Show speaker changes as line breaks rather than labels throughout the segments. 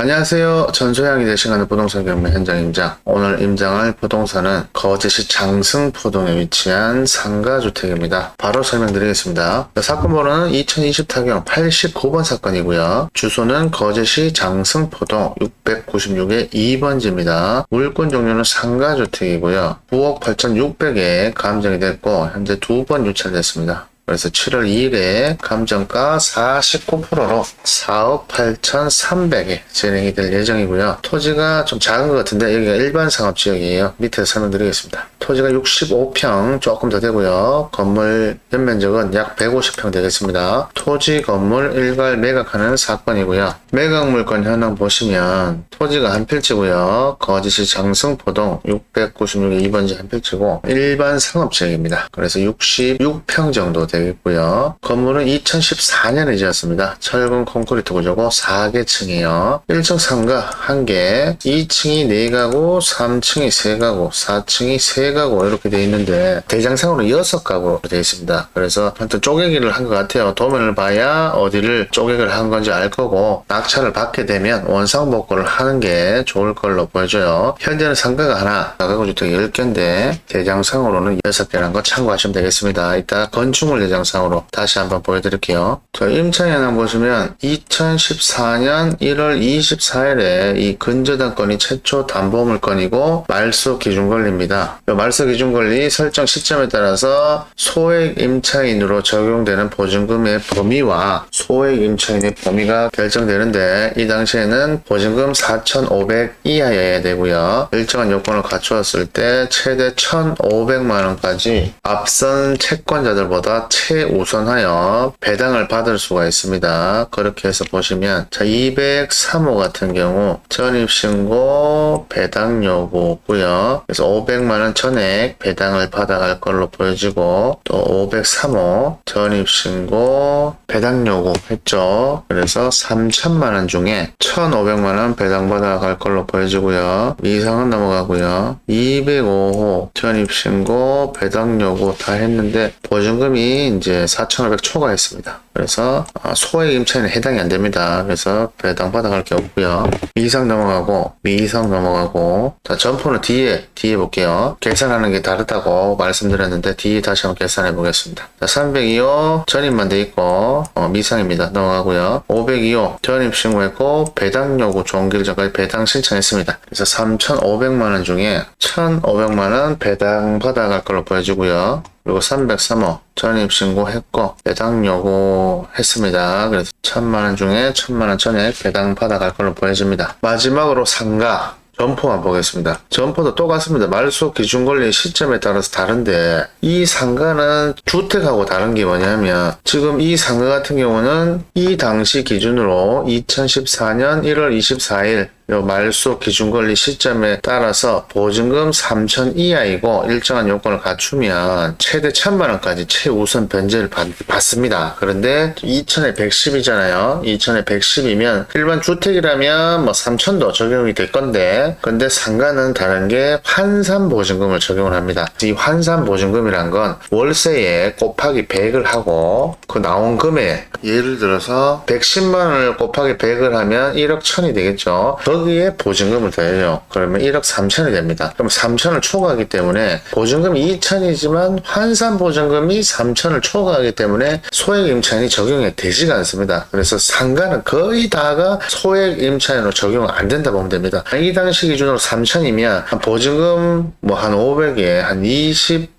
안녕하세요. 전소양이 대신하는 부동산 경매 현장 임장. 오늘 임장할 부동산은 거제시 장승포동에 위치한 상가주택입니다. 바로 설명드리겠습니다. 사건 번호는 2020 타경 89번 사건이고요. 주소는 거제시 장승포동 696의 2번지입니다. 물건 종류는 상가주택이고요. 9억 8,600에 감정이 됐고 현재 두 번 유찰됐습니다. 그래서 7월 2일에 감정가 49%로 4억 8,300에 진행이 될 예정이고요. 토지가 좀 작은 것 같은데 여기가 일반 상업 지역이에요. 밑에서 설명드리겠습니다. 토지가 65평 조금 더 되고요. 건물 연면적은 약 150평 되겠습니다. 토지 건물 일괄 매각하는 사건이고요. 매각 물건 현황 보시면 토지가 한 필지고요. 거제시 장승포동 696의 2번지 한 필지고 일반 상업 지역입니다. 그래서 66평 정도 되 겠고요. 건물은 2014년에 지었습니다. 철근 콘크리트 구조고 4개 층이에요. 1층 상가 1개, 2층이 4가구, 3층이 3가구, 4층이 3가구 이렇게 돼 있는데 대장상으로 6가구로 되어 있습니다. 그래서 하여튼 쪼개기를 한 것 같아요. 도면을 봐야 어디를 쪼개기를 한 건지 알 거고 낙찰을 받게 되면 원상복구를 하는 게 좋을 걸로 보여져요. 현재는 상가가 하나, 가구 주택이 10개인데 대장상으로는 6개라는 거 참고하시면 되겠습니다. 이따 건축물 대장상으로 다시 한번 보여드릴게요. 저 임차인 현황 보시면 2014년 1월 24일에 이 근저당 건이 최초 담보물 건이고 말소 기준 권리입니다. 이 말소 기준 권리 설정 시점에 따라서 소액 임차인으로 적용되는 보증금의 범위와 소액 임차인의 범위가 결정되는데 이 당시에는 보증금 4,500 이하여야 되고요. 일정한 요건을 갖추었을 때 최대 1,500만 원까지 앞선 채권자들보다 최우선하여 배당을 받을 수가 있습니다. 그렇게 해서 보시면 자 203호 같은 경우 전입신고 배당 요구고요. 그래서 500만 원 전액 배당을 받아갈 걸로 보여지고 또 503호 전입신고 배당 요구 했죠. 그래서 3천만 원 중에 1,500만 원 배당 받아갈 걸로 보여지고요. 이상은 넘어가고요. 205호 전입신고 배당 요구 다 했는데 보증금이 이제 4,500 초과했습니다. 그래서 아, 소액 임차인은 해당이 안 됩니다. 그래서 배당 받아갈 게 없고요. 이상 넘어가고 미이상 넘어가고 자 점포는 뒤에 뒤에 볼게요. 계산하는 게 다르다고 말씀드렸는데 뒤에 다시 한번 계산해 보겠습니다. 자 302호 전입만 돼 있고 어, 미상입니다. 넘어가고요. 502호 전입 신고했고 배당 요구 종기를 전까지 배당 신청했습니다. 그래서 3,500만 원 중에 1,500만 원 배당 받아갈 걸로 보여지고요. 그리고 303호 전입 신고했고 배당 요구했습니다. 그래서 1000만원 중에 1000만원 전액 배당 받아갈 걸로 보여집니다. 마지막으로 상가 점포만 보겠습니다. 점포도 똑같습니다. 말소 기준 권리 시점에 따라서 다른데 이 상가는 주택하고 다른 게 뭐냐면 지금 이 상가 같은 경우는 이 당시 기준으로 2014년 1월 24일 요 말소 기준 권리 시점에 따라서 보증금 3천 이하이고 일정한 요건을 갖추면 최대 1천만 원까지 최우선 변제를 받, 받습니다. 그런데 2천에 110이잖아요. 2천에 110이면 일반 주택이라면 뭐 3천도 적용이 될 건데 근데 상가는 다른 게 환산 보증금을 적용을 합니다. 이 환산 보증금이란 건 월세에 곱하기 100을 하고 그 나온 금액 예를 들어서 110만 원을 곱하기 100을 하면 1억 1000이 되겠죠. 거기에 보증금을 더해요. 그러면 1억 3천이 됩니다. 그럼 3천을 초과하기 때문에 보증금이 2천이지만 환산 보증금이 3천을 초과하기 때문에 소액 임차인이 적용이 되지가 않습니다. 그래서 상가는 거의 다가 소액 임차인으로 적용 안 된다 보면 됩니다. 이 당시 기준으로 3천이면 보증금 뭐 한 500에 한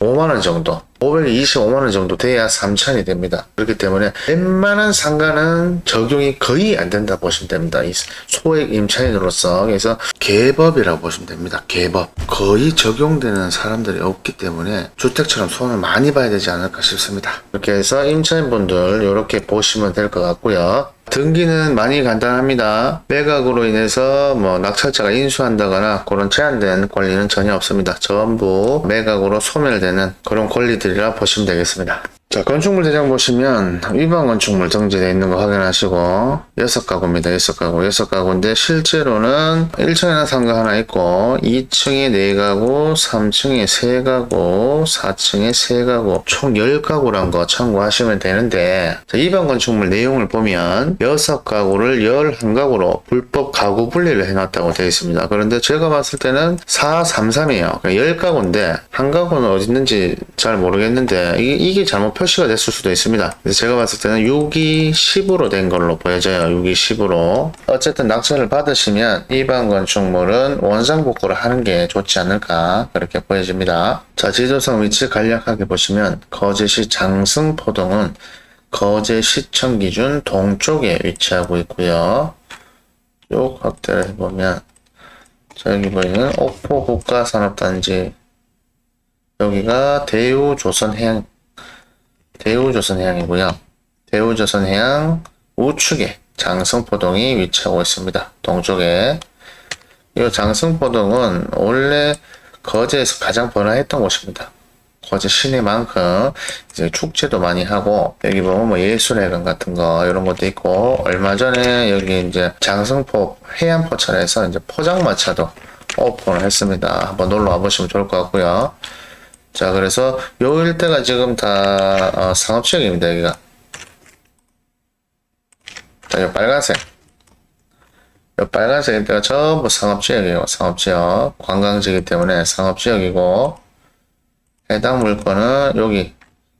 25만 원 정도 525만원 정도 돼야 3천이 됩니다. 그렇기 때문에 웬만한 상가는 적용이 거의 안 된다 보시면 됩니다. 이 소액 임차인으로서 그래서 개법이라고 보시면 됩니다. 개법. 거의 적용되는 사람들이 없기 때문에 주택처럼 손을 많이 봐야 되지 않을까 싶습니다. 이렇게 해서 임차인분들 이렇게 보시면 될 것 같고요. 등기는 많이 간단합니다. 매각으로 인해서 뭐 낙찰자가 인수한다거나 그런 제한된 권리는 전혀 없습니다. 전부 매각으로 소멸되는 그런 권리들이라 보시면 되겠습니다. 자, 건축물 대장 보시면 위반 건축물 정지되어 있는 거 확인하시고 여섯 가구입니다. 여섯 가구. 여섯 가구인데 실제로는 1층에는 상가 하나 있고 2층에 4가구, 3층에 3가구, 4층에 3가구 총 10가구란 거 참고하시면 되는데 자, 위반 건축물 내용을 보면 여섯 가구를 11가구로 불법 가구 분리를 해놨다고 되어 있습니다. 그런데 제가 봤을 때는 433이에요. 그러니까 10가구인데 한 가구는 어디 있는지 잘 모르겠는데 이게, 이게 잘못 표시가 됐을 수도 있습니다. 제가 봤을 때는 6이 10으로 된 걸로 보여져요. 6이 10으로. 어쨌든 낙찰을 받으시면 일반 건축물은 원상 복구를 하는 게 좋지 않을까 그렇게 보여집니다. 자, 지도상 위치 간략하게 보시면 거제시 장승포동은 거제시청 기준 동쪽에 위치하고 있고요. 쭉 확대를 해보면 자, 여기 보이는 옥포 국가산업단지 여기가 대우 조선해양 대우조선해양이고요. 대우조선해양 우측에 장승포동이 위치하고 있습니다. 동쪽에 이 장승포동은 원래 거제에서 가장 번화했던 곳입니다. 거제 시내만큼 이제 축제도 많이 하고 여기 보면 뭐 예술회관 같은 거 이런 것도 있고 얼마 전에 여기 이제 장승포 해안포철에서 이제 포장마차도 오픈을 했습니다. 한번 놀러 와보시면 좋을 것 같고요. 자, 그래서 요 일대가 지금 다 어, 상업지역입니다, 여기가. 자, 요 빨간색. 요 빨간색 일대가 전부 상업지역이에요, 상업지역. 관광지이기 때문에 상업지역이고, 해당 물건은 여기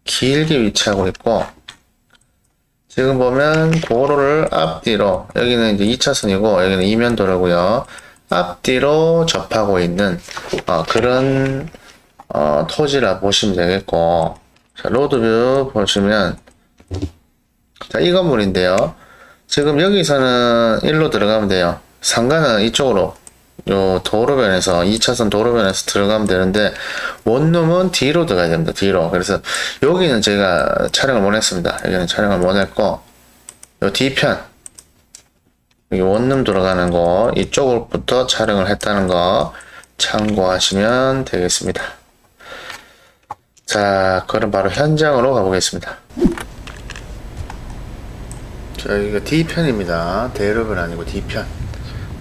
길게 위치하고 있고, 지금 보면 도로를 앞뒤로, 여기는 이제 2차선이고, 여기는 이면도로고요. 앞뒤로 접하고 있는 어, 그런 어, 토지라 보시면 되겠고, 자, 로드뷰 보시면, 자, 이 건물인데요. 지금 여기서는 일로 들어가면 돼요. 상가는 이쪽으로, 요 도로변에서, 2차선 도로변에서 들어가면 되는데, 원룸은 뒤로 들어가야 됩니다. 뒤로. 그래서 여기는 제가 촬영을 못 했습니다. 여기는 촬영을 못 했고, 요 뒤편, 여기 원룸 들어가는 거, 이쪽으로부터 촬영을 했다는 거 참고하시면 되겠습니다. 자, 그럼 바로 현장으로 가보겠습니다. 자, 여기가 D편입니다. 대로변 아니고 D편.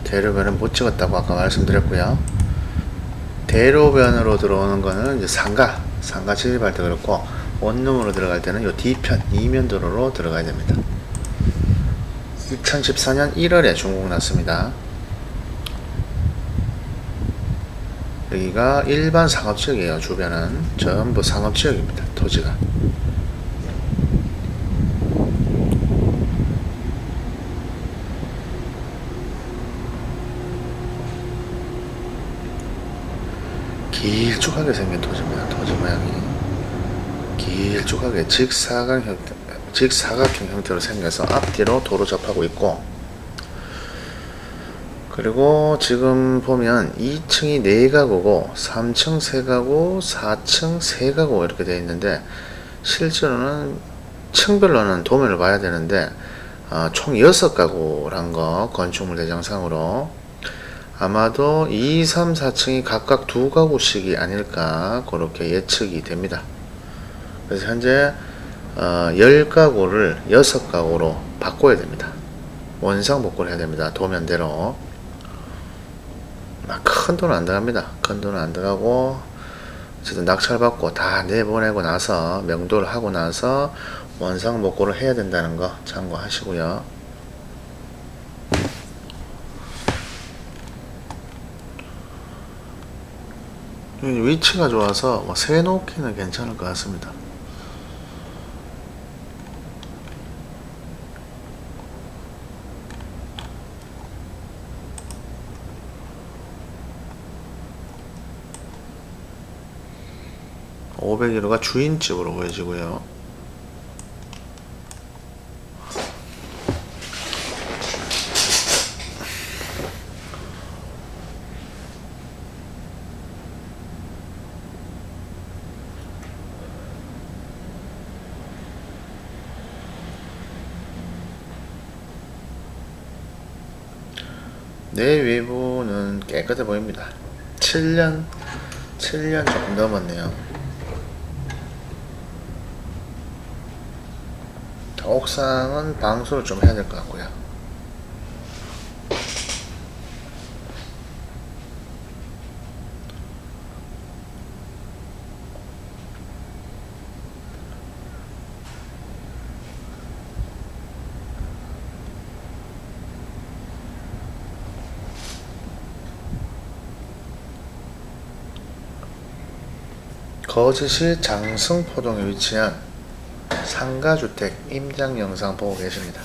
대로변은 못 찍었다고 아까 말씀드렸고요. 대로변으로 들어오는 거는 이제 상가, 상가 진입할 때 그렇고, 원룸으로 들어갈 때는 요 D편, 이면 도로로 들어가야 됩니다. 2014년 1월에 준공 났습니다. 여기가 일반 상업지역이에요. 주변은 전부 상업지역입니다. 토지가. 길쭉하게 생긴 토지입니다. 토지 모양이 길쭉하게 직사각 형태, 직사각형 형태로 생겨서 앞뒤로 도로 접하고 있고 그리고 지금 보면 2층이 4가구고 3층 3가구 4층 3가구 이렇게 되어 있는데 실제로는 층별로는 도면을 봐야 되는데 어, 총 6가구란 거 건축물 대장상으로 아마도 2, 3, 4층이 각각 두 가구씩이 아닐까 그렇게 예측이 됩니다. 그래서 현재 어, 10가구를 6가구로 바꿔야 됩니다. 원상 복구를 해야 됩니다. 도면대로. 막큰 돈은 안 들어갑니다. 큰 돈은 안 들어가고 어쨌든 낙찰 받고 다 내보내고 나서 명도를 하고 나서 원상 복구를 해야 된다는 거 참고하시고요. 위치가 좋아서 뭐 세놓기는 괜찮을 것 같습니다. 501호가 주인집으로 보여지고요. 내 외부는 깨끗해 보입니다. 7년, 7년 조금 넘었네요. 옥상은 방수를 좀 해야 될 것 같고요. 거제시 장승포동에 위치한 상가주택 임장 영상 보고 계십니다.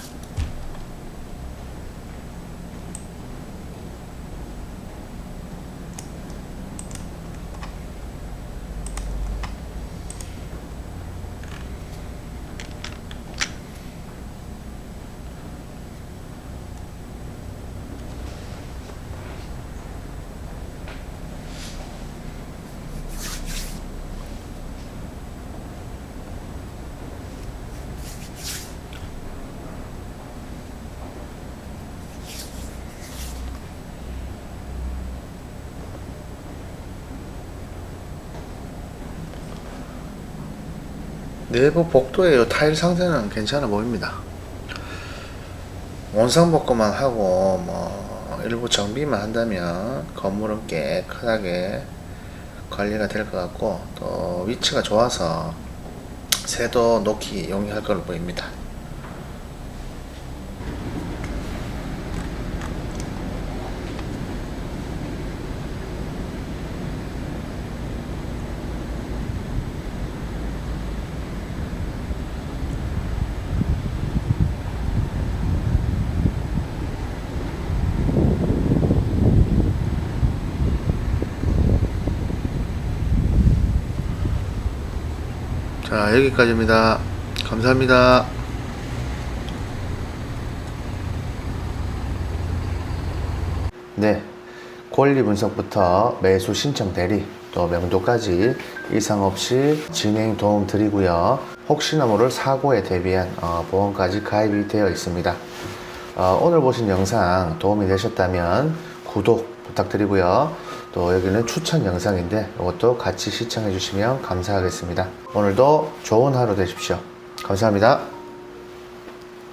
내부 복도의 이 타일 상태는 괜찮아 보입니다. 원상 복구만 하고 뭐 일부 정비만 한다면 건물은 깨끗하게 관리가 될 것 같고 또 위치가 좋아서 새도 놓기 용이할 걸로 보입니다. 자 여기까지입니다. 감사합니다. 네. 권리 분석부터 매수 신청 대리 또 명도까지 이상 없이 진행 도움 드리고요. 혹시나 모를 사고에 대비한 어, 보험까지 가입이 되어 있습니다. 어, 오늘 보신 영상 도움이 되셨다면 구독 부탁드리고요. 또 여기는 추천 영상인데 이것도 같이 시청해 주시면 감사하겠습니다. 오늘도 좋은 하루 되십시오. 감사합니다.